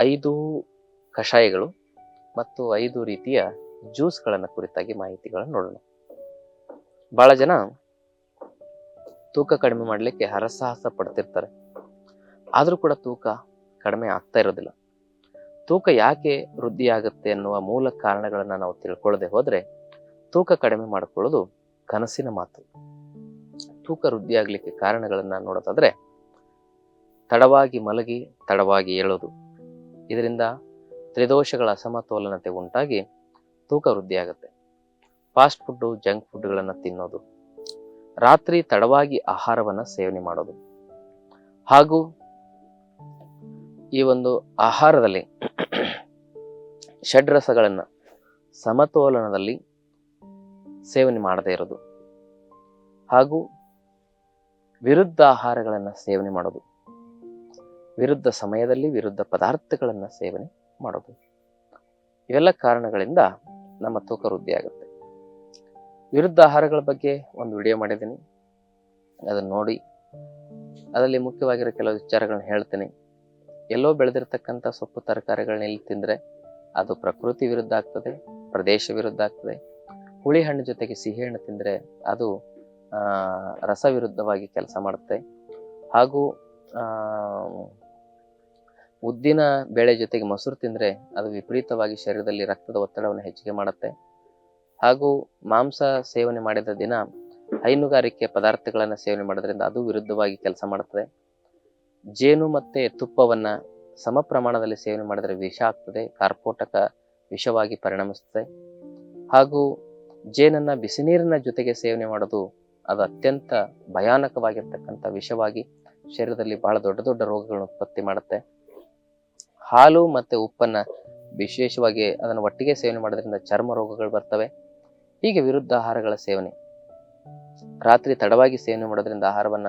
ಐದು ಕಷಾಯಗಳು ಮತ್ತು ಐದು ರೀತಿಯ ಜ್ಯೂಸ್ಗಳನ್ನು ಕುರಿತಾಗಿ ಮಾಹಿತಿಗಳನ್ನು ನೋಡೋಣ. ಬಹಳ ಜನ ತೂಕ ಕಡಿಮೆ ಮಾಡಲಿಕ್ಕೆ ಹರಸಾಹಸ ಪಡ್ತಿರ್ತಾರೆ. ಆದರೂ ಕೂಡ ತೂಕ ಕಡಿಮೆ ಆಗ್ತಾ ಇರೋದಿಲ್ಲ. ತೂಕ ಯಾಕೆ ವೃದ್ಧಿ ಆಗುತ್ತೆ ಅನ್ನುವ ಮೂಲ ಕಾರಣಗಳನ್ನು ನಾವು ತಿಳ್ಕೊಳ್ಳದೆ ಹೋದ್ರೆ ತೂಕ ಕಡಿಮೆ ಮಾಡಿಕೊಳ್ಳೋದು ಕನಸಿನ ಮಾತು. ತೂಕ ವೃದ್ಧಿ ಆಗಲಿಕ್ಕೆ ಕಾರಣಗಳನ್ನು ನೋಡೋದಾದ್ರೆ ತಡವಾಗಿ ಮಲಗಿ ತಡವಾಗಿ ಏಳೋದು. ಇದರಿಂದ ತ್ರಿದೋಷಗಳ ಅಸಮತೋಲನತೆ ಉಂಟಾಗಿ ತೂಕ ವೃದ್ಧಿಯಾಗುತ್ತೆ. ಫಾಸ್ಟ್ ಫುಡ್ಡು, ಜಂಕ್ ಫುಡ್ಗಳನ್ನು ತಿನ್ನೋದು, ರಾತ್ರಿ ತಡವಾಗಿ ಆಹಾರವನ್ನು ಸೇವನೆ ಮಾಡೋದು. ಹಾಗೂ ಈ ಒಂದು ಆಹಾರದಲ್ಲಿ ಷಡ್ರಸಗಳನ್ನು ಸಮತೋಲನದಲ್ಲಿ ಸೇವನೆ ಮಾಡದೇ ಇರೋದು. ಹಾಗೂ ವಿರುದ್ಧ ಆಹಾರಗಳನ್ನು ಸೇವನೆ ಮಾಡೋದು. ವಿರುದ್ಧ ಸಮಯದಲ್ಲಿ ವಿರುದ್ಧ ಪದಾರ್ಥಗಳನ್ನು ಸೇವನೆ ಮಾಡೋದು ಇವೆಲ್ಲ ಕಾರಣಗಳಿಂದ ನಮ್ಮ ತೂಕ ವೃದ್ಧಿ ಆಗುತ್ತೆ. ವಿರುದ್ಧ ಆಹಾರಗಳ ಬಗ್ಗೆ ಒಂದು ವಿಡಿಯೋ ಮಾಡಿದ್ದೀನಿ. ಅದನ್ನು ನೋಡಿ, ಅದರಲ್ಲಿ ಮುಖ್ಯವಾಗಿರೋ ಕೆಲವು ವಿಚಾರಗಳನ್ನ ಹೇಳ್ತೀನಿ. ಎಲ್ಲೋ ಬೆಳೆದಿರ್ತಕ್ಕಂಥ ಸೊಪ್ಪು ತರಕಾರಿಗಳನ್ನ ಇಲ್ಲಿ ತಿಂದರೆ ಅದು ಪ್ರಕೃತಿ ವಿರುದ್ಧ ಆಗ್ತದೆ, ಪ್ರದೇಶ ವಿರುದ್ಧ ಆಗ್ತದೆ. ಹುಳಿ ಹಣ್ಣು ಜೊತೆಗೆ ಸಿಹಿ ಹಣ್ಣು ತಿಂದರೆ ಅದು ರಸ ವಿರುದ್ಧವಾಗಿ ಕೆಲಸ ಮಾಡುತ್ತೆ. ಹಾಗೂ ಉದ್ದಿನ ಬೇಳೆ ಜೊತೆಗೆ ಮೊಸರು ತಿಂದರೆ ಅದು ವಿಪರೀತವಾಗಿ ಶರೀರದಲ್ಲಿ ರಕ್ತದ ಒತ್ತಡವನ್ನು ಹೆಚ್ಚಿಗೆ ಮಾಡುತ್ತೆ. ಹಾಗೂ ಮಾಂಸ ಸೇವನೆ ಮಾಡಿದ ದಿನ ಹೈನುಗಾರಿಕೆ ಪದಾರ್ಥಗಳನ್ನು ಸೇವನೆ ಮಾಡೋದ್ರಿಂದ ಅದು ವಿರುದ್ಧವಾಗಿ ಕೆಲಸ ಮಾಡುತ್ತದೆ. ಜೇನು ಮತ್ತು ತುಪ್ಪವನ್ನು ಸಮ ಪ್ರಮಾಣದಲ್ಲಿ ಸೇವನೆ ಮಾಡಿದರೆ ವಿಷ ಆಗ್ತದೆ, ಕಾರ್ಪೋಟಕ ವಿಷವಾಗಿ ಪರಿಣಮಿಸುತ್ತದೆ ಹಾಗೂ ಜೇನನ್ನ ಬಿಸಿನೀರಿನ ಜೊತೆಗೆ ಸೇವನೆ ಮಾಡೋದು ಅದು ಅತ್ಯಂತ ಭಯಾನಕವಾಗಿರ್ತಕ್ಕಂಥ ವಿಷವಾಗಿ ಶರೀರದಲ್ಲಿ ಬಹಳ ದೊಡ್ಡ ದೊಡ್ಡ ರೋಗಗಳನ್ನು ಉತ್ಪತ್ತಿ ಮಾಡುತ್ತೆ. ಹಾಲು ಮತ್ತೆ ಉಪ್ಪನ್ನ ವಿಶೇಷವಾಗಿ ಅದನ್ನು ಒಟ್ಟಿಗೆ ಸೇವನೆ ಮಾಡೋದ್ರಿಂದ ಚರ್ಮ ರೋಗಗಳು ಬರ್ತವೆ. ಹೀಗೆ ವಿರುದ್ಧ ಆಹಾರಗಳ ಸೇವನೆ. ರಾತ್ರಿ ತಡವಾಗಿ ಸೇವನೆ ಮಾಡೋದ್ರಿಂದ ಆಹಾರವನ್ನ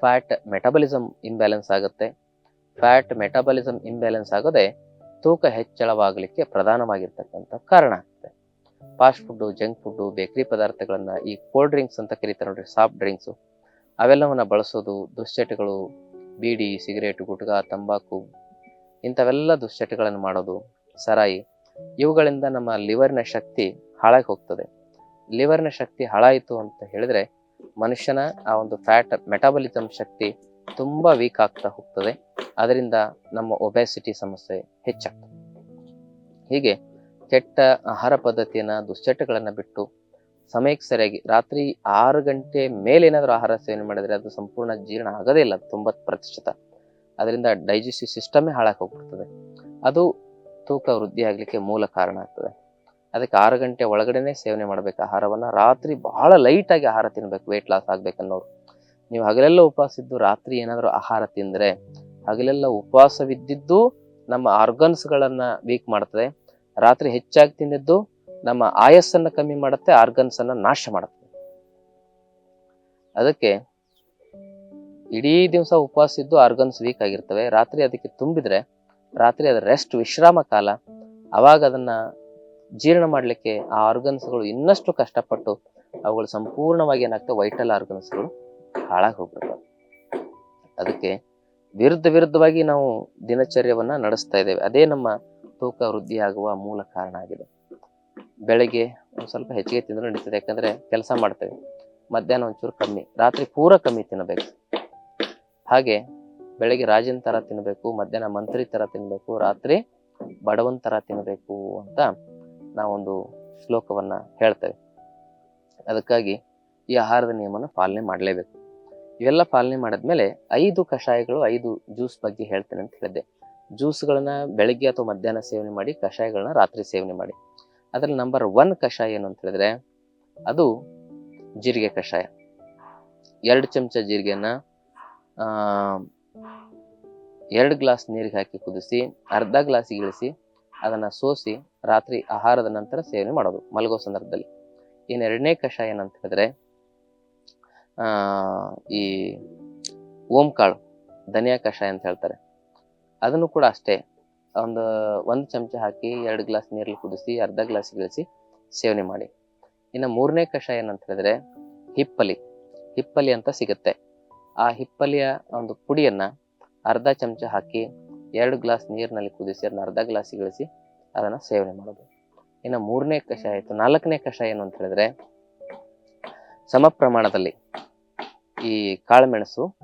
ಫ್ಯಾಟ್ ಮೆಟಬಲಿಸಮ್ ಇಂಬ್ಯಾಲೆನ್ಸ್ ಆಗುತ್ತೆ. ಫ್ಯಾಟ್ ಮೆಟಬಲಿಸಮ್ ಇಂಬ್ಯಾಲೆನ್ಸ್ ಆಗೋದೇ ತೂಕ ಹೆಚ್ಚಳವಾಗಲಿಕ್ಕೆ ಪ್ರಧಾನವಾಗಿರ್ತಕ್ಕಂಥ ಕಾರಣ ಆಗುತ್ತೆ fast food junk food bakery ಪದಾರ್ಥಗಳನ್ನ ಈ ಕೋಲ್ಡ್ ಡ್ರಿಂಕ್ಸ್ ಅಂತ ಕರೀತಾರೆ ನೋಡ್ರಿ ಸಾಫ್ಟ್ ಡ್ರಿಂಕ್ಸು ಅವೆಲ್ಲವನ್ನ ಬಳಸೋದು ದುಶ್ಚಟಗಳು, ಬೀಡಿ ಸಿಗರೇಟ್ ಗುಟ್ಕಾ, ತಂಬಾಕು ಇಂಥವೆಲ್ಲ ದುಶ್ಚಟಗಳನ್ನು ಮಾಡೋದು, ಸರಾಯಿ, ಇವುಗಳಿಂದ ನಮ್ಮ ಲಿವರ್ನ ಶಕ್ತಿ ಹಾಳಾಗಿ ಹೋಗ್ತದೆ. ಲಿವರ್ನ ಶಕ್ತಿ ಹಾಳಾಯಿತು ಅಂತ ಹೇಳಿದ್ರೆ ಮನುಷ್ಯನ ಆ ಒಂದು ಫ್ಯಾಟ್ ಮೆಟಾಬಲಿಸಮ್ ಶಕ್ತಿ ತುಂಬಾ ವೀಕ್ ಆಗ್ತಾ ಹೋಗ್ತದೆ. ಅದರಿಂದ ನಮ್ಮ ಒಬೆಸಿಟಿ ಸಮಸ್ಯೆ ಹೆಚ್ಚಾಗ್ತದೆ. ಹೀಗೆ ಕೆಟ್ಟ ಆಹಾರ ಪದ್ಧತಿಯನ್ನ, ದುಶ್ಚಟಗಳನ್ನ ಬಿಟ್ಟು ಸಮಯಕ್ಕೆ ಸರಿಯಾಗಿ ರಾತ್ರಿ ಆರು ಗಂಟೆ ಮೇಲೆ ಏನಾದರೂ ಆಹಾರ ಸೇವನೆ ಮಾಡಿದ್ರೆ ಅದು ಸಂಪೂರ್ಣ ಜೀರ್ಣ ಆಗೋದೇ ಇಲ್ಲ, ತೊಂಬತ್ತು ಪ್ರತಿಶತ. ಅದರಿಂದ ಡೈಜೆಸ್ಟಿವ್ ಸಿಸ್ಟಮೇ ಹಾಳಾಗಿ ಹೋಗ್ಬಿಡ್ತದೆ. ಅದು ತೂಕ ವೃದ್ಧಿ ಆಗ್ಲಿಕ್ಕೆ ಮೂಲ ಕಾರಣ ಆಗ್ತದೆ. ಅದಕ್ಕೆ ಆರು ಗಂಟೆ ಒಳಗಡೆನೆ ಸೇವನೆ ಮಾಡ್ಬೇಕು. ಆಹಾರವನ್ನ ರಾತ್ರಿ ಬಹಳ ಲೈಟ್ ಆಗಿ ಆಹಾರ ತಿನ್ಬೇಕು. ವೆಯ್ಟ್ ಲಾಸ್ ಆಗ್ಬೇಕನ್ನೋರು ನೀವು ಹಗಲೆಲ್ಲ ಉಪವಾಸ ಇದ್ದು ರಾತ್ರಿ ಏನಾದರೂ ಆಹಾರ ತಿಂದ್ರೆ ಹಗಲೆಲ್ಲ ಉಪವಾಸವಿದ್ದಿದ್ದು ನಮ್ಮ ಆರ್ಗನ್ಸ್ ಗಳನ್ನ ವೀಕ್ ಮಾಡ್ತದೆ. ರಾತ್ರಿ ಹೆಚ್ಚಾಗಿ ತಿಂದಿದ್ದು ನಮ್ಮ ಆಯಸ್ಸನ್ನ ಕಮ್ಮಿ ಮಾಡುತ್ತೆ ಆರ್ಗನ್ಸ್ ಅನ್ನ ನಾಶ ಮಾಡುತ್ತೆ. ಅದಕ್ಕೆ ಇಡೀ ದಿವಸ ಉಪವಾಸ ಇದ್ದು ಆರ್ಗನ್ಸ್ ವೀಕ್ ಆಗಿರ್ತವೆ. ರಾತ್ರಿ ಅದಕ್ಕೆ ತುಂಬಿದ್ರೆ, ರಾತ್ರಿ ಅದರ ರೆಸ್ಟ್ ವಿಶ್ರಾಮ ಕಾಲ. ಅವಾಗ ಅದನ್ನ ಜೀರ್ಣ ಮಾಡ್ಲಿಕ್ಕೆ ಆ ಆರ್ಗನ್ಸ್ಗಳು ಇನ್ನಷ್ಟು ಕಷ್ಟಪಟ್ಟು ಅವುಗಳು ಸಂಪೂರ್ಣವಾಗಿ ಏನಾಗ್ತವೆ? ವೈಟಲ್ ಆರ್ಗನ್ಸ್ಗಳು ಹಾಳಾಗಿ ಹೋಗ್ಬಿಡ್ತವೆ. ಅದಕ್ಕೆ ವಿರುದ್ಧ ವಿರುದ್ಧವಾಗಿ ನಾವು ದಿನಚರ್ಯವನ್ನ ನಡೆಸ್ತಾ ಇದ್ದೇವೆ. ಅದೇ ನಮ್ಮ ತೂಕ ವೃದ್ಧಿ ಆಗುವ ಮೂಲ ಕಾರಣ ಆಗಿದೆ. ಬೆಳಗ್ಗೆ ಒಂದು ಸ್ವಲ್ಪ ಹೆಚ್ಚಿಗೆ ತಿಂದ್ರೆ ನಡೀತದೆ. ಯಾಕಂದ್ರೆ ಕೆಲಸ ಮಾಡ್ತೇವೆ. ಮಧ್ಯಾಹ್ನ ಒಂಚೂರು ಕಮ್ಮಿ. ರಾತ್ರಿ ಪೂರ ಕಮ್ಮಿ ತಿನ್ನಬೇಕು. ಹಾಗೆ ಬೆಳಗ್ಗೆ ರಾಜನ್ ತರ ತಿನ್ನಬೇಕು ಮಧ್ಯಾಹ್ನ ಮಂತ್ರಿ ತರ ತಿನ್ನಬೇಕು ರಾತ್ರಿ ಬಡವನ್ ತರ ತಿನ್ನಬೇಕು ಅಂತ ನಾವೊಂದು ಶ್ಲೋಕವನ್ನ ಹೇಳ್ತೇವೆ. ಅದಕ್ಕಾಗಿ ಈ ಆಹಾರದ ನಿಯಮನ ಪಾಲನೆ ಮಾಡಲೇಬೇಕು. ಇವೆಲ್ಲ ಪಾಲನೆ ಮಾಡಿದ್ಮೇಲೆ ಐದು ಕಷಾಯಗಳು, ಐದು ಜ್ಯೂಸ್ ಬಗ್ಗೆ ಹೇಳ್ತೇನೆ ಅಂತ ಹೇಳಿದ್ದೆ. ಜ್ಯೂಸ್ಗಳನ್ನ ಬೆಳಗ್ಗೆ ಅಥವಾ ಮಧ್ಯಾಹ್ನ ಸೇವನೆ ಮಾಡಿ, ಕಷಾಯಗಳನ್ನ ರಾತ್ರಿ ಸೇವನೆ ಮಾಡಿ. ಅದ್ರಲ್ಲಿ ನಂಬರ್ ಒನ್ ಕಷಾಯ ಏನು ಅಂತ ಹೇಳಿದ್ರೆ, ಅದು ಜೀರಿಗೆ ಕಷಾಯ. ಎರಡು ಚಮಚ ಜೀರಿಗೆಯನ್ನ ಎರಡು ಗ್ಲಾಸ್ ನೀರಿಗೆ ಹಾಕಿ ಕುದಿಸಿ, ಅರ್ಧ ಗ್ಲಾಸಿಗೆ ಇಳಿಸಿ, ಅದನ್ನು ಸೋಸಿ, ರಾತ್ರಿ ಆಹಾರದ ನಂತರ ಸೇವನೆ ಮಾಡೋದು, ಮಲಗೋ ಸಂದರ್ಭದಲ್ಲಿ. ಇನ್ನು ಎರಡನೇ ಕಷಾಯ ಏನಂತ ಹೇಳಿದ್ರೆ ಈ ಓಂಕಾಳು, ಧನಿಯಾ ಕಷಾಯ ಅಂತ ಹೇಳ್ತಾರೆ. ಅದನ್ನು ಕೂಡ ಅಷ್ಟೇ, ಒಂದು ಒಂದು ಚಮಚ ಹಾಕಿ ಎರಡು ಗ್ಲಾಸ್ ನೀರಲ್ಲಿ ಕುದಿಸಿ, ಅರ್ಧ ಗ್ಲಾಸ್ ಇಳಿಸಿ ಸೇವನೆ ಮಾಡಿ. ಇನ್ನು ಮೂರನೇ ಕಷಾಯ ಏನಂತ ಹೇಳಿದ್ರೆ, ಹಿಪ್ಪಲಿ. ಹಿಪ್ಪಲಿ ಅಂತ ಸಿಗುತ್ತೆ. ಆ ಹಿಪ್ಪಲಿಯ ಒಂದು ಪುಡಿಯನ್ನ ಅರ್ಧ ಚಮಚ ಹಾಕಿ ಎರಡು ಗ್ಲಾಸ್ ನೀರಿನಲ್ಲಿ ಕುದಿಸಿ ಅದನ್ನ ಅರ್ಧ ಗ್ಲಾಸ್ ಇಳಿಸಿ ಅದನ್ನ ಸೇವನೆ ಮಾಡೋದು ಇನ್ನು ಮೂರನೇ ಕಷಾಯ ಆಯಿತು. ನಾಲ್ಕನೇ ಕಷಾಯ ಏನು ಅಂತ ಹೇಳಿದ್ರೆ, ಸಮ ಪ್ರಮಾಣದಲ್ಲಿ ಈ ಕಾಳುಮೆಣಸು,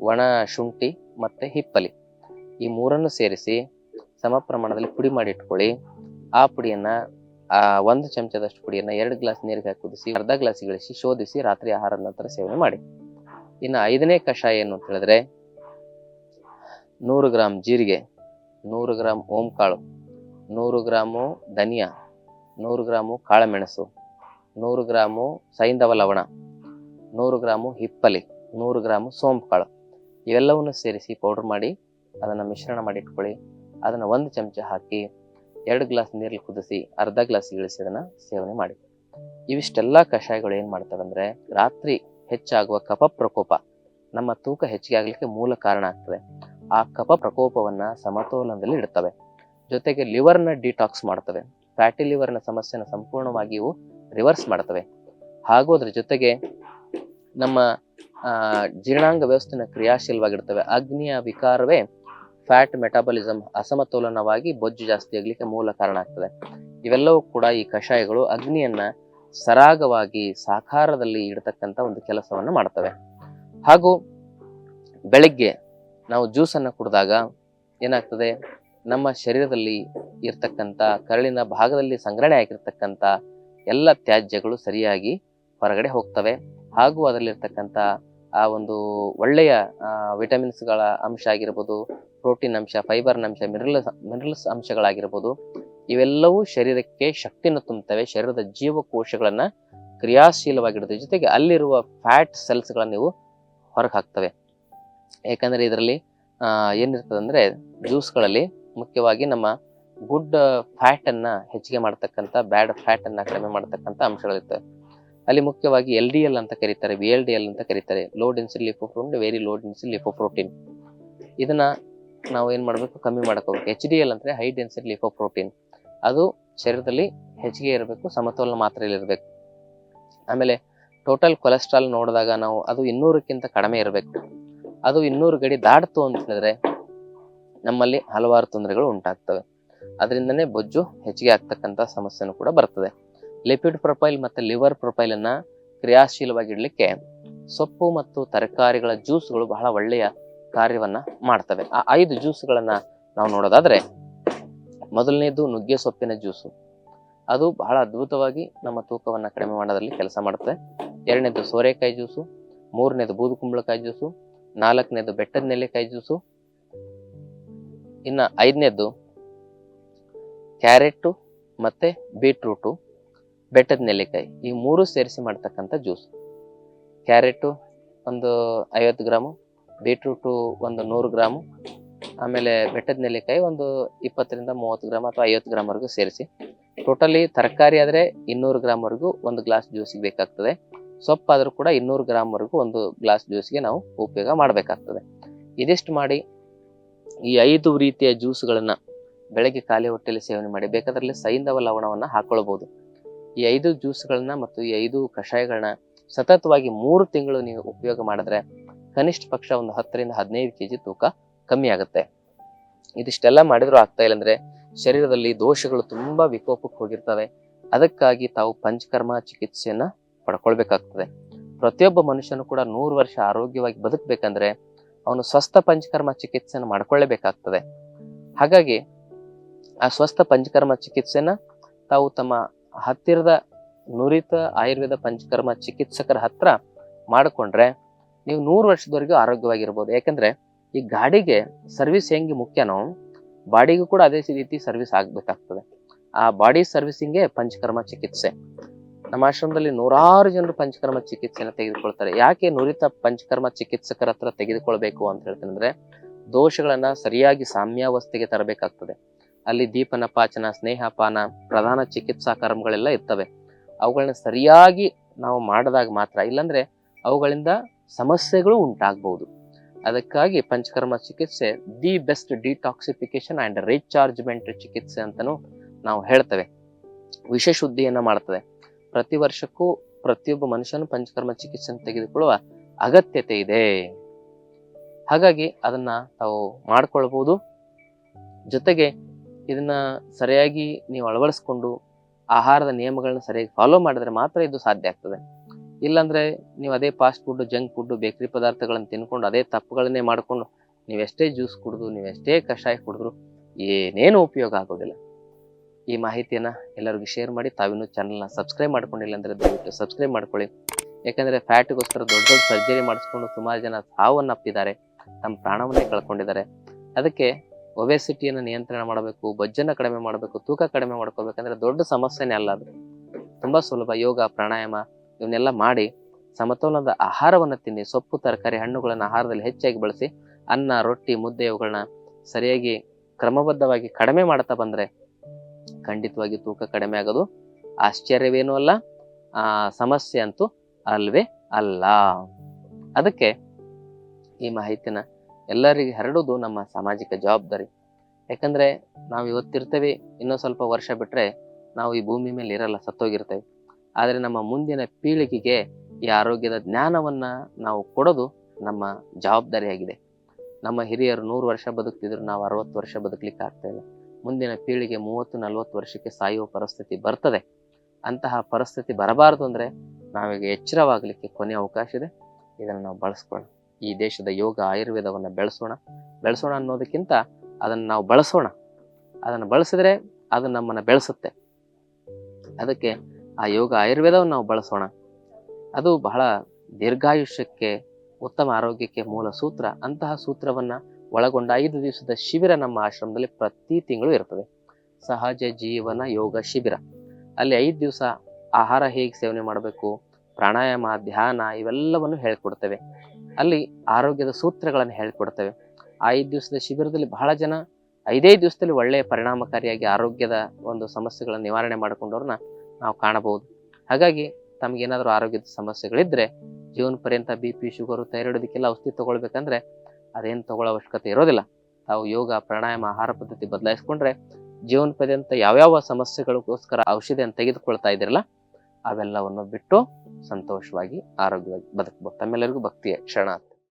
ಒಣ ಶುಂಠಿ ಮತ್ತೆ ಹಿಪ್ಪಲಿ ಈ ಮೂರನ್ನು ಸೇರಿಸಿ ಸಮ ಪ್ರಮಾಣದಲ್ಲಿ ಪುಡಿ ಮಾಡಿ ಇಟ್ಕೊಳ್ಳಿ. ಆ ಪುಡಿಯನ್ನ ಒಂದು ಚಮಚದಷ್ಟು ಪುಡಿಯನ್ನ ಎರಡು ಗ್ಲಾಸ್ ನೀರಿಗೆ ಹಾಕಿ ಕುದಿಸಿ ಅರ್ಧ ಗ್ಲಾಸ್ ಇಳಿಸಿ ಶೋಧಿಸಿ ರಾತ್ರಿ ಆಹಾರದ ನಂತರ ಸೇವನೆ ಮಾಡಿ. ಇನ್ನು ಐದನೇ ಕಷಾಯ ಏನು ಅಂತ ಹೇಳಿದ್ರೆ ನೂರು ಗ್ರಾಮ್ ಜೀರಿಗೆ, ನೂರು ಗ್ರಾಮ್ ಓಂಕಾಳು, ನೂರು ಗ್ರಾಮು ಧನಿಯಾ, ನೂರು ಗ್ರಾಮು ಕಾಳುಮೆಣಸು, ನೂರು ಗ್ರಾಮು ಸೈಂಧವ ಲವಣ, ನೂರು ಗ್ರಾಮು ಹಿಪ್ಪಲಿ, ನೂರು ಗ್ರಾಮು ಸೋಂಪು ಕಾಳು ಇವೆಲ್ಲವನ್ನು ಸೇರಿಸಿ ಪೌಡರ್ ಮಾಡಿ ಅದನ್ನು ಮಿಶ್ರಣ ಮಾಡಿ ಇಟ್ಕೊಳ್ಳಿ. ಅದನ್ನು ಒಂದು ಚಮಚ ಹಾಕಿ ಎರಡು ಗ್ಲಾಸ್ ನೀರಲ್ಲಿ ಕುದಿಸಿ ಅರ್ಧ ಗ್ಲಾಸ್ ಇಳಿಸಿ ಅದನ್ನು ಸೇವನೆ ಮಾಡಿ. ಇವಿಷ್ಟೆಲ್ಲ ಕಷಾಯಗಳು ಏನು ಮಾಡ್ತಾರೆ ಅಂದರೆ ರಾತ್ರಿ ಹೆಚ್ಚಾಗುವ ಕಫ ಪ್ರಕೋಪ. ನಮ್ಮ ತೂಕ ಹೆಚ್ಚಿಗೆ ಆಗಲಿಕ್ಕೆ ಮೂಲ ಕಾರಣ ಆಗ್ತದೆ. ಆ ಕಫ ಪ್ರಕೋಪವನ್ನ ಸಮತೋಲನದಲ್ಲಿ ಇಡ್ತವೆ. ಜೊತೆಗೆ ಲಿವರ್ನ ಡಿಟಾಕ್ಸ್ ಮಾಡ್ತವೆ. ಫ್ಯಾಟಿ ಲಿವರ್ನ ಸಮಸ್ಯೆನ ಸಂಪೂರ್ಣವಾಗಿ ಇವು ರಿವರ್ಸ್ ಮಾಡ್ತವೆ. ಹಾಗೋದ್ರ ಜೊತೆಗೆ ನಮ್ಮ ಜೀರ್ಣಾಂಗ ವ್ಯವಸ್ಥೆನ ಕ್ರಿಯಾಶೀಲವಾಗಿರ್ತವೆ ಅಗ್ನಿಯ ವಿಕಾರವೇ ಫ್ಯಾಟ್ ಮೆಟಾಬಲಿಸಮ್ ಅಸಮತೋಲನವಾಗಿ ಬೊಜ್ಜು ಜಾಸ್ತಿ ಆಗಲಿಕ್ಕೆ ಮೂಲ ಕಾರಣ ಆಗ್ತದೆ. ಇವೆಲ್ಲವೂ ಕೂಡ ಈ ಕಷಾಯಗಳು ಅಗ್ನಿಯನ್ನ ಸರಾಗವಾಗಿ ಸಾಕಾರದಲ್ಲಿ ಇಡತಕ್ಕಂಥ ಒಂದು ಕೆಲಸವನ್ನು ಮಾಡ್ತವೆ. ಹಾಗೂ ಬೆಳಗ್ಗೆ ನಾವು ಜ್ಯೂಸನ್ನು ಕುಡಿದಾಗ ಏನಾಗ್ತದೆ? ನಮ್ಮ ಶರೀರದಲ್ಲಿ ಇರ್ತಕ್ಕಂಥ ಕರಳಿನ ಭಾಗದಲ್ಲಿ ಸಂಗ್ರಹಣೆ ಆಗಿರ್ತಕ್ಕಂಥ ಎಲ್ಲ ತ್ಯಾಜ್ಯಗಳು ಸರಿಯಾಗಿ ಹೊರಗಡೆ ಹೋಗ್ತವೆ. ಹಾಗೂ ಅದರಲ್ಲಿರ್ತಕ್ಕಂಥ ಆ ಒಂದು ಒಳ್ಳೆಯ ವಿಟಮಿನ್ಸ್ಗಳ ಅಂಶ ಆಗಿರ್ಬೋದು ಪ್ರೋಟೀನ್ ಅಂಶ ಫೈಬರ್ನ ಅಂಶ ಮಿನರಲ್ಸ್ ಮಿನರಲ್ಸ್ ಅಂಶಗಳಾಗಿರ್ಬೋದು ಇವೆಲ್ಲವೂ ಶರೀರಕ್ಕೆ ಶಕ್ತಿಯನ್ನು ತುಂಬುತ್ತವೆ. ಶರೀರದ ಜೀವಕೋಶಗಳನ್ನು ಕ್ರಿಯಾಶೀಲವಾಗಿಡುತ್ತೆ ಜೊತೆಗೆ ಅಲ್ಲಿರುವ ಫ್ಯಾಟ್ ಸೆಲ್ಸ್ಗಳನ್ನ ನೀವು ಹೊರಗೆ ಹಾಕ್ತವೆ. ಯಾಕಂದರೆ ಇದರಲ್ಲಿ ಏನಿರ್ತದೆ ಅಂದರೆ ಜ್ಯೂಸ್ಗಳಲ್ಲಿ ಮುಖ್ಯವಾಗಿ ನಮ್ಮ ಗುಡ್ ಫ್ಯಾಟ್ ಅನ್ನ ಹೆಚ್ಚಿಗೆ ಮಾಡ್ತಕ್ಕಂಥ ಬ್ಯಾಡ್ ಫ್ಯಾಟ್ ಅನ್ನ ಕಡಿಮೆ ಮಾಡ್ತಕ್ಕಂಥ ಅಂಶಗಳಿರ್ತವೆ. ಅಲ್ಲಿ ಮುಖ್ಯವಾಗಿ ಎಲ್ ಡಿ ಎಲ್ ಅಂತ ಕರೀತಾರೆ ವಿ ಎಲ್ ಡಿ ಎಲ್ ಅಂತ ಕರೀತಾರೆ. Low density lipoprotein very low density lipoprotein ಇದನ್ನು ನಾವು ಏನು ಮಾಡಬೇಕು? ಕಮ್ಮಿ ಮಾಡ್ಕೋಬೇಕು ಎಚ್ ಡಿ ಎಲ್ ಅಂದ್ರೆ ಹೈ ಡೆನ್ಸಿಟಿ ಲಿಫೋಪ್ರೋಟೀನ್ ಅದು ಶರೀರದಲ್ಲಿ ಹೆಚ್ಚಿಗೆ ಇರಬೇಕು, ಸಮತೋಲನ ಮಾತ್ರೆಯಲ್ಲಿ ಇರಬೇಕು. ಆಮೇಲೆ ಟೋಟಲ್ ಕೊಲೆಸ್ಟ್ರಾಲ್ ನೋಡಿದಾಗ ನಾವು ಅದು ಇನ್ನೂರಕ್ಕಿಂತ ಕಡಿಮೆ ಇರಬೇಕು. ಅದು ಇನ್ನೂರು ಗಡಿ ದಾಟ್ತು ಅಂತ ನಮ್ಮಲ್ಲಿ ಹಲವಾರು ತೊಂದರೆಗಳು ಉಂಟಾಗ್ತವೆ. ಅದರಿಂದನೇ ಬೊಜ್ಜು ಹೆಚ್ಚಿಗೆ ಆಗ್ತಕ್ಕಂಥ ಸಮಸ್ಯೆನೂ ಕೂಡ ಬರ್ತದೆ. ಲಿಪಿಡ್ ಪ್ರೊಫೈಲ್ ಮತ್ತು ಲಿವರ್ ಪ್ರೊಫೈಲ್ ಅನ್ನ ಕ್ರಿಯಾಶೀಲವಾಗಿ ಇಡ್ಲಿಕ್ಕೆ ಸೊಪ್ಪು ಮತ್ತು ತರಕಾರಿಗಳ ಜ್ಯೂಸ್ಗಳು ಬಹಳ ಒಳ್ಳೆಯ ಕಾರ್ಯವನ್ನ ಮಾಡ್ತವೆ. ಆ ಐದು ಜ್ಯೂಸ್ಗಳನ್ನು ನಾವು ನೋಡೋದಾದ್ರೆ ಮೊದಲನೇದು ನುಗ್ಗೆ ಸೊಪ್ಪಿನ ಜ್ಯೂಸು. ಅದು ಬಹಳ ಅದ್ಭುತವಾಗಿ ನಮ್ಮ ತೂಕವನ್ನು ಕಡಿಮೆ ಮಾಡೋದ್ರಲ್ಲಿ ಕೆಲಸ ಮಾಡುತ್ತೆ. ಎರಡನೇದು ಸೋರೆಕಾಯಿ ಜ್ಯೂಸು, ಮೂರನೇದು ಬೂದುಕುಂಬಳಕಾಯಿ ಜ್ಯೂಸು, ನಾಲ್ಕನೇದು ಬೆಟ್ಟದ ನೆಲ್ಲಿಕಾಯಿ ಜ್ಯೂಸು, ಇನ್ನು ಐದನೇದು ಕ್ಯಾರೆಟು ಮತ್ತು ಬೀಟ್ರೂಟು, ಬೆಟ್ಟದ ನೆಲ್ಲಿಕಾಯಿ ಈ ಮೂರು ಸೇರಿಸಿ ಮಾಡ್ತಕ್ಕಂಥ ಜ್ಯೂಸ್. ಕ್ಯಾರೆಟು ಒಂದು ಐವತ್ತು ಗ್ರಾಮು, ಬೀಟ್ರೂಟು ಒಂದು ನೂರು ಗ್ರಾಮು ಆಮೇಲೆ ಬೆಟ್ಟದ ನೆಲ್ಲಿಕಾಯಿ ಒಂದು ಇಪ್ಪತ್ತರಿಂದ ಮೂವತ್ತು ಗ್ರಾಮ್ ಅಥವಾ ಐವತ್ತು ಗ್ರಾಮ್ವರೆಗೂ ಸೇರಿಸಿ. ಟೋಟಲಿ ತರಕಾರಿ ಆದರೆ ಇನ್ನೂರು ಗ್ರಾಮ್ವರೆಗೂ ಒಂದು ಗ್ಲಾಸ್ ಜ್ಯೂಸಿಗೆ ಬೇಕಾಗ್ತದೆ. ಸೊಪ್ಪಾದರೂ ಕೂಡ ಇನ್ನೂರು ಗ್ರಾಮ್ವರೆಗೂ ಒಂದು ಗ್ಲಾಸ್ ಜ್ಯೂಸ್ಗೆ ನಾವು ಉಪಯೋಗ ಮಾಡಬೇಕಾಗ್ತದೆ. ಇದಿಷ್ಟು ಮಾಡಿ ಈ ಐದು ರೀತಿಯ ಜ್ಯೂಸ್ಗಳನ್ನು ಬೆಳಗ್ಗೆ ಖಾಲಿ ಹೊಟ್ಟೆಯಲ್ಲಿ ಸೇವನೆ ಮಾಡಿ, ಬೇಕಾದ್ರಲ್ಲಿ ಸೈಂಧವ ಲವಣವನ್ನು ಹಾಕ್ಕೊಳ್ಬೋದು ಈ ಐದು ಜ್ಯೂಸ್ಗಳನ್ನ ಮತ್ತು ಈ ಐದು ಕಷಾಯಗಳನ್ನ ಸತತವಾಗಿ ಮೂರು ತಿಂಗಳು ನೀವು ಉಪಯೋಗ ಮಾಡಿದ್ರೆ ಕನಿಷ್ಠ ಪಕ್ಷ ಒಂದು ಹತ್ತರಿಂದ ಹದಿನೈದು ಕೆ ಜಿ ತೂಕ ಕಮ್ಮಿ ಆಗುತ್ತೆ. ಇದಿಷ್ಟೆಲ್ಲ ಮಾಡಿದ್ರು ಆಗ್ತಾ ಇಲ್ಲ ಅಂದ್ರೆ ಶರೀರದಲ್ಲಿ ದೋಷಗಳು ತುಂಬಾ ವಿಕೋಪಕ್ಕೆ ಹೋಗಿರ್ತವೆ. ಅದಕ್ಕಾಗಿ ತಾವು ಪಂಚಕರ್ಮ ಚಿಕಿತ್ಸೆಯನ್ನ ಪಡ್ಕೊಳ್ಬೇಕಾಗ್ತದೆ. ಪ್ರತಿಯೊಬ್ಬ ಮನುಷ್ಯನು ಕೂಡ ನೂರು ವರ್ಷ ಆರೋಗ್ಯವಾಗಿ ಬದುಕಬೇಕಂದ್ರೆ ಅವನು ಸ್ವಸ್ಥ ಪಂಚಕರ್ಮ ಚಿಕಿತ್ಸೆಯನ್ನು ಮಾಡ್ಕೊಳ್ಳೇಬೇಕಾಗ್ತದೆ. ಹಾಗಾಗಿ ಆ ಸ್ವಸ್ಥ ಪಂಚಕರ್ಮ ಚಿಕಿತ್ಸೆನ ತಾವು ತಮ್ಮ ಹತ್ತಿರದ ನುರಿತ ಆಯುರ್ವೇದ ಪಂಚಕರ್ಮ ಚಿಕಿತ್ಸಕರ ಹತ್ರ ಮಾಡಿಕೊಂಡ್ರೆ ನೀವು ನೂರು ವರ್ಷದವರೆಗೂ ಆರೋಗ್ಯವಾಗಿರ್ಬೋದು. ಯಾಕಂದ್ರೆ ಈ ಗಾಡಿಗೆ ಸರ್ವಿಸ್ ಹೆಂಗೆ ಮುಖ್ಯನೋ, ಬಾಡಿಗೂ ಕೂಡ ಅದೇ ರೀತಿ ಸರ್ವಿಸ್ ಆಗಬೇಕಾಗ್ತದೆ. ಆ ಬಾಡಿ ಸರ್ವಿಸಿಂಗೇ ಪಂಚಕರ್ಮ ಚಿಕಿತ್ಸೆ. ನಮ್ಮ ಆಶ್ರಮದಲ್ಲಿ ನೂರಾರು ಜನರು ಪಂಚಕರ್ಮ ಚಿಕಿತ್ಸೆಯನ್ನು ತೆಗೆದುಕೊಳ್ತಾರೆ. ಯಾಕೆ ನುರಿತ ಪಂಚಕರ್ಮ ಚಿಕಿತ್ಸಕರ ಹತ್ರ ತೆಗೆದುಕೊಳ್ಬೇಕು ಅಂತ ಹೇಳ್ತೇನೆ ದೋಷಗಳನ್ನು ಸರಿಯಾಗಿ ಸಾಮ್ಯಾವಸ್ಥೆಗೆ ತರಬೇಕಾಗ್ತದೆ. ಅಲ್ಲಿ ದೀಪನ ಪಾಚನ ಸ್ನೇಹಪಾನ, ಪ್ರಧಾನ ಚಿಕಿತ್ಸಾ ಕರ್ಮಗಳೆಲ್ಲ ಇರ್ತವೆ. ಅವುಗಳನ್ನ ಸರಿಯಾಗಿ ನಾವು ಮಾಡಿದಾಗ ಮಾತ್ರ, ಇಲ್ಲಾಂದ್ರೆ ಅವುಗಳಿಂದ ಸಮಸ್ಯೆಗಳು ಉಂಟಾಗಬಹುದು ಅದಕ್ಕಾಗಿ ಪಂಚಕರ್ಮ ಚಿಕಿತ್ಸೆ the best detoxification and rechargement ಚಿಕಿತ್ಸೆ ಅಂತಲೂ ನಾವು ಹೇಳ್ತೇವೆ. ವಿಷಶುದ್ಧಿಯನ್ನ ಮಾಡ್ತದೆ. ಪ್ರತಿ ವರ್ಷಕ್ಕೂ ಪ್ರತಿಯೊಬ್ಬ ಮನುಷ್ಯನು ಪಂಚಕರ್ಮ ಚಿಕಿತ್ಸೆಯನ್ನು ತೆಗೆದುಕೊಳ್ಳುವ ಅಗತ್ಯತೆ ಇದೆ. ಹಾಗಾಗಿ ಅದನ್ನ ತಾವು ಮಾಡ್ಕೊಳ್ಬಹುದು ಜೊತೆಗೆ ಇದನ್ನ ಸರಿಯಾಗಿ ನೀವು ಅಳವಡಿಸ್ಕೊಂಡು ಆಹಾರದ ನಿಯಮಗಳನ್ನ ಸರಿಯಾಗಿ ಫಾಲೋ ಮಾಡಿದ್ರೆ ಮಾತ್ರ ಇದು ಸಾಧ್ಯ ಆಗ್ತದೆ. ಇಲ್ಲಾಂದ್ರೆ ನೀವು ಅದೇ fast food junk food bakery ಪದಾರ್ಥಗಳನ್ನು ತಿನ್ಕೊಂಡು ಅದೇ ತಪ್ಪುಗಳನ್ನೇ ಮಾಡಿಕೊಂಡು ನೀವೆಷ್ಟೇ ಜ್ಯೂಸ್ ಕುಡಿದು ನೀವೆಷ್ಟೇ ಕಷಾಯ ಕುಡಿದ್ರು ಏನೇನು ಉಪಯೋಗ ಆಗೋದಿಲ್ಲ. ಈ ಮಾಹಿತಿಯನ್ನ ಎಲ್ಲರಿಗೂ ಶೇರ್ ಮಾಡಿ ತಾವಿನ್ನೂ ಚಾನಲ್ನ ಸಬ್ಸ್ಕ್ರೈಬ್ ಮಾಡ್ಕೊಂಡಿಲ್ಲ ಅಂದ್ರೆ ದಯವಿಟ್ಟು ಸಬ್ಸ್ಕ್ರೈಬ್ ಮಾಡ್ಕೊಳ್ಳಿ. ಯಾಕಂದ್ರೆ ಫ್ಯಾಟ್ಗೋಸ್ಕರ ದೊಡ್ಡ ದೊಡ್ಡ ಸರ್ಜರಿ ಮಾಡಿಸ್ಕೊಂಡು ಸುಮಾರು ಜನ ಸಾವನ್ನಪ್ಪಿದ್ದಾರೆ ತಮ್ಮ ಪ್ರಾಣವನ್ನೇ ಕಳ್ಕೊಂಡಿದ್ದಾರೆ. ಅದಕ್ಕೆ ಒಬೆಸಿಟಿಯನ್ನು ನಿಯಂತ್ರಣ ಮಾಡಬೇಕು, ಬೊಜ್ಜನ್ನು ಕಡಿಮೆ ಮಾಡಬೇಕು, ತೂಕ ಕಡಿಮೆ ಮಾಡ್ಕೋಬೇಕಂದ್ರೆ ದೊಡ್ಡ ಸಮಸ್ಯೆನೇ ಅಲ್ಲ ಅದು. ತುಂಬ ಸುಲಭ ಯೋಗ, ಪ್ರಾಣಾಯಾಮ ಇವನ್ನೆಲ್ಲ ಮಾಡಿ ಸಮತೋಲನದ ಆಹಾರವನ್ನು ತಿನ್ನಿ. ಸೊಪ್ಪು, ತರಕಾರಿ, ಹಣ್ಣುಗಳನ್ನು ಆಹಾರದಲ್ಲಿ ಹೆಚ್ಚಾಗಿ ಬಳಸಿ ಅನ್ನ, ರೊಟ್ಟಿ, ಮುದ್ದೆ ಇವುಗಳನ್ನ ಸರಿಯಾಗಿ ಕ್ರಮಬದ್ಧವಾಗಿ ಕಡಿಮೆ ಮಾಡ್ತಾ ಬಂದರೆ ಖಂಡಿತವಾಗಿ ತೂಕ ಕಡಿಮೆ ಆಗೋದು ಆಶ್ಚರ್ಯವೇನೂ ಅಲ್ಲ. ಆ ಸಮಸ್ಯೆ ಅಂತೂ ಅಲ್ವೇ ಅಲ್ಲ. ಅದಕ್ಕೆ ಈ ಮಾಹಿತಿನ ಎಲ್ಲರಿಗೆ ಹರಡೋದು ನಮ್ಮ ಸಾಮಾಜಿಕ ಜವಾಬ್ದಾರಿ. ಯಾಕಂದ್ರೆ ನಾವು ಇವತ್ತಿರ್ತೇವೆ ಇನ್ನೂ ಸ್ವಲ್ಪ ವರ್ಷ ಬಿಟ್ಟರೆ ನಾವು ಈ ಭೂಮಿ ಮೇಲೆ ಇರಲ್ಲ, ಸತ್ತೋಗಿರ್ತೇವೆ. ಆದರೆ ನಮ್ಮ ಮುಂದಿನ ಪೀಳಿಗೆಗೆ ಈ ಆರೋಗ್ಯದ ಜ್ಞಾನವನ್ನ ನಾವು ಕೊಡೋದು ನಮ್ಮ ಜವಾಬ್ದಾರಿಯಾಗಿದೆ. ನಮ್ಮ ಹಿರಿಯರು ನೂರು ವರ್ಷ ಬದುಕ್ತಿದ್ರು, ನಾವು ಅರವತ್ತು ವರ್ಷ ಬದುಕಲಿಕ್ಕೆ ಆಗ್ತಾ ಇಲ್ಲ. ಮುಂದಿನ ಪೀಳಿಗೆ ಮೂವತ್ತು, ನಲವತ್ತು ವರ್ಷಕ್ಕೆ ಸಾಯುವ ಪರಿಸ್ಥಿತಿ ಬರ್ತದೆ. ಅಂತಹ ಪರಿಸ್ಥಿತಿ ಬರಬಾರದು ಅಂದರೆ ನಾವೀಗ ಎಚ್ಚರವಾಗಲಿಕ್ಕೆ ಕೊನೆಯ ಅವಕಾಶ ಇದೆ. ಇದನ್ನು ನಾವು ಬಳಸ್ಕೊಳ್ಳೋಣ. ಈ ದೇಶದ ಯೋಗ ಆಯುರ್ವೇದವನ್ನು ಬೆಳೆಸೋಣ. ಬೆಳೆಸೋಣ ಅನ್ನೋದಕ್ಕಿಂತ ಅದನ್ನು ನಾವು ಬಳಸೋಣ. ಅದನ್ನು ಬಳಸಿದ್ರೆ ಅದು ನಮ್ಮನ್ನು ಬೆಳೆಸುತ್ತೆ. ಅದಕ್ಕೆ ಆ ಯೋಗ ಆಯುರ್ವೇದವನ್ನು ನಾವು ಬಳಸೋಣ. ಅದು ಬಹಳ ದೀರ್ಘಾಯುಷ್ಯಕ್ಕೆ, ಉತ್ತಮ ಆರೋಗ್ಯಕ್ಕೆ ಮೂಲ ಸೂತ್ರ. ಅಂತಹ ಸೂತ್ರವನ್ನು ಒಳಗೊಂಡ ಐದು ದಿವಸದ ಶಿಬಿರ ನಮ್ಮ ಆಶ್ರಮದಲ್ಲಿ ಪ್ರತಿ ತಿಂಗಳು ಇರ್ತದೆ. ಸಹಜ ಜೀವನ ಯೋಗ ಶಿಬಿರ. ಅಲ್ಲಿ ಐದು ದಿವಸ ಆಹಾರ ಹೇಗೆ ಸೇವನೆ ಮಾಡಬೇಕು, ಪ್ರಾಣಾಯಾಮ, ಧ್ಯಾನ ಇವೆಲ್ಲವನ್ನು ಹೇಳ್ಕೊಡ್ತೇವೆ. ಅಲ್ಲಿ ಆರೋಗ್ಯದ ಸೂತ್ರಗಳನ್ನು ಹೇಳ್ಕೊಡ್ತೇವೆ. ಐದು ದಿವಸದ ಶಿಬಿರದಲ್ಲಿ ಬಹಳ ಜನ ಐದೇ ದಿವಸದಲ್ಲಿ ಒಳ್ಳೆಯ ಪರಿಣಾಮಕಾರಿಯಾಗಿ ಆರೋಗ್ಯದ ಒಂದು ಸಮಸ್ಯೆಗಳನ್ನು ನಿವಾರಣೆ ಮಾಡಿಕೊಂಡವ್ರನ್ನ ನಾವು ಕಾಣಬಹುದು. ಹಾಗಾಗಿ ತಮಗೇನಾದರೂ ಆರೋಗ್ಯದ ಸಮಸ್ಯೆಗಳಿದ್ರೆ ಜೀವನ ಪರ್ಯಂತ ಬಿ ಪಿ ಶುಗರು ಥೈರಾಯ್ಡ್ ಇದಕ್ಕೆಲ್ಲ ಔಷಧಿ ತಗೊಳ್ಬೇಕಂದ್ರೆ ಅದೇನು ತಗೊಳ್ಳೋ ಅವಶ್ಯಕತೆ ಇರೋದಿಲ್ಲ. ತಾವು ಯೋಗ, ಪ್ರಾಣಾಯಾಮ, ಆಹಾರ ಪದ್ಧತಿ ಬದಲಾಯಿಸ್ಕೊಂಡ್ರೆ ಜೀವನ ಪರ್ಯಂತ ಯಾವ್ಯಾವ ಸಮಸ್ಯೆಗಳಿಗೋಸ್ಕರ ಔಷಧಿಯನ್ನು ತೆಗೆದುಕೊಳ್ತಾ ಇದ್ದೀರಲ್ಲ, ಅವೆಲ್ಲವನ್ನು ಬಿಟ್ಟು ಸಂತೋಷವಾಗಿ, ಆರೋಗ್ಯವಾಗಿ ಬದುಕಬಹುದು. ತಮ್ಮೆಲ್ಲರಿಗೂ ಭಕ್ತಿಯ ಕ್ಷಣ.